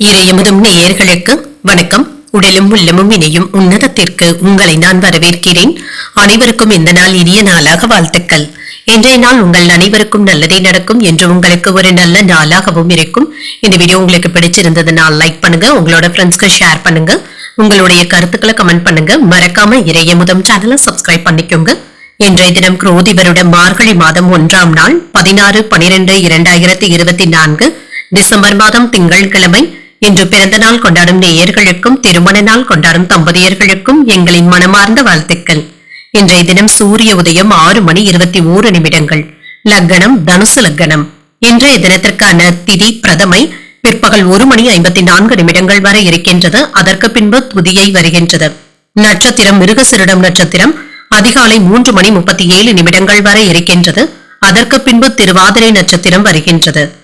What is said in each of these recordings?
இறையமுதும் நேயர்களுக்கு வணக்கம். உடலும் உள்ளமும் இணையும் உன்னதத்திற்கு உங்களை நான் வரவேற்கிறேன். அனைவருக்கும் இந்த நாள் இனிய நாளாக வாழ்த்துக்கள். இன்றைய நாள் உங்கள் அனைவருக்கும் நல்லதே நடக்கும் என்று உங்களுக்கு ஒரு நல்ல நாளாகவும் இருக்கும். இந்த வீடியோ உங்களுக்கு பிடிச்சிருந்ததுனால் லைக் பண்ணுங்க உங்களோட ஃப்ரெண்ட்ஸ்க்கு ஷேர் பண்ணுங்க உங்களுடைய கருத்துக்களை கமெண்ட் பண்ணுங்க. மறக்காம இறைய முதம் சேனலை சப்ஸ்கிரைப் பண்ணிக்கோங்க. இன்றைய தினம் குரோதி வருடம் மார்கழி மாதம் ஒன்றாம் நாள் பதினாறு பனிரெண்டு இரண்டாயிரத்தி இருபத்தி நான்கு டிசம்பர் மாதம் திங்கட்கிழமை இன்று பிறந்த நாள் கொண்டாடும் நேயர்களுக்கும் திருமண நாள் கொண்டாடும் தம்பதியர்களுக்கும் எங்களின் மனமார்ந்த வாழ்த்துக்கள். இன்றைய தினம் சூரிய உதயம் ஆறு மணி இருபத்தி ஓரு நிமிடங்கள். லக்னம் தனுசு லக்னம் இன்றைய தினத்திற்கான திதி பிரதமை பிற்பகல் ஒரு மணி ஐம்பத்தி நான்கு நிமிடங்கள் வரை இருக்கின்றது. அதற்கு பின்பு துதியை வருகின்றது. நட்சத்திரம் மிருகசிரிடம் நட்சத்திரம் அதிகாலை மூன்று மணி முப்பத்தி ஏழு நிமிடங்கள் வரை இருக்கின்றது. அதற்கு பின்பு திருவாதிரை நட்சத்திரம் வருகின்றது.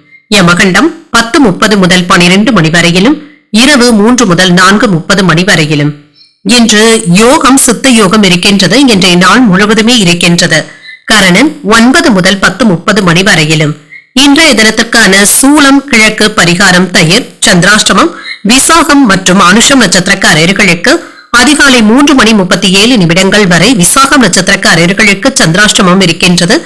யமகண்டம் பத்து முப்பது முதல் பனிரெண்டு மணி வரையிலும் இரவு மூன்று முதல் நான்கு முப்பது மணி வரையிலும். இன்று யோகம் சித்த யோகம் இருக்கின்றது. இன்றைய நாள் முழுவதுமே இருக்கின்றது. கரணன் ஒன்பது முதல் பத்து முப்பது மணி வரையிலும். இன்றைய தினத்திற்கான சூளம் கிழக்கு பரிகாரம் தயிர் சந்திராஷ்டமம் விசாகம் மற்றும் அனுஷம் நட்சத்திரக்காரர்களுக்கு அதிகாலை மூன்று மணி முப்பத்தி ஏழு நிமிடங்கள் வரை விசாகம் நட்சத்திரக்காரர்களுக்கு சந்திராஷ்டமம் இருக்கின்றது.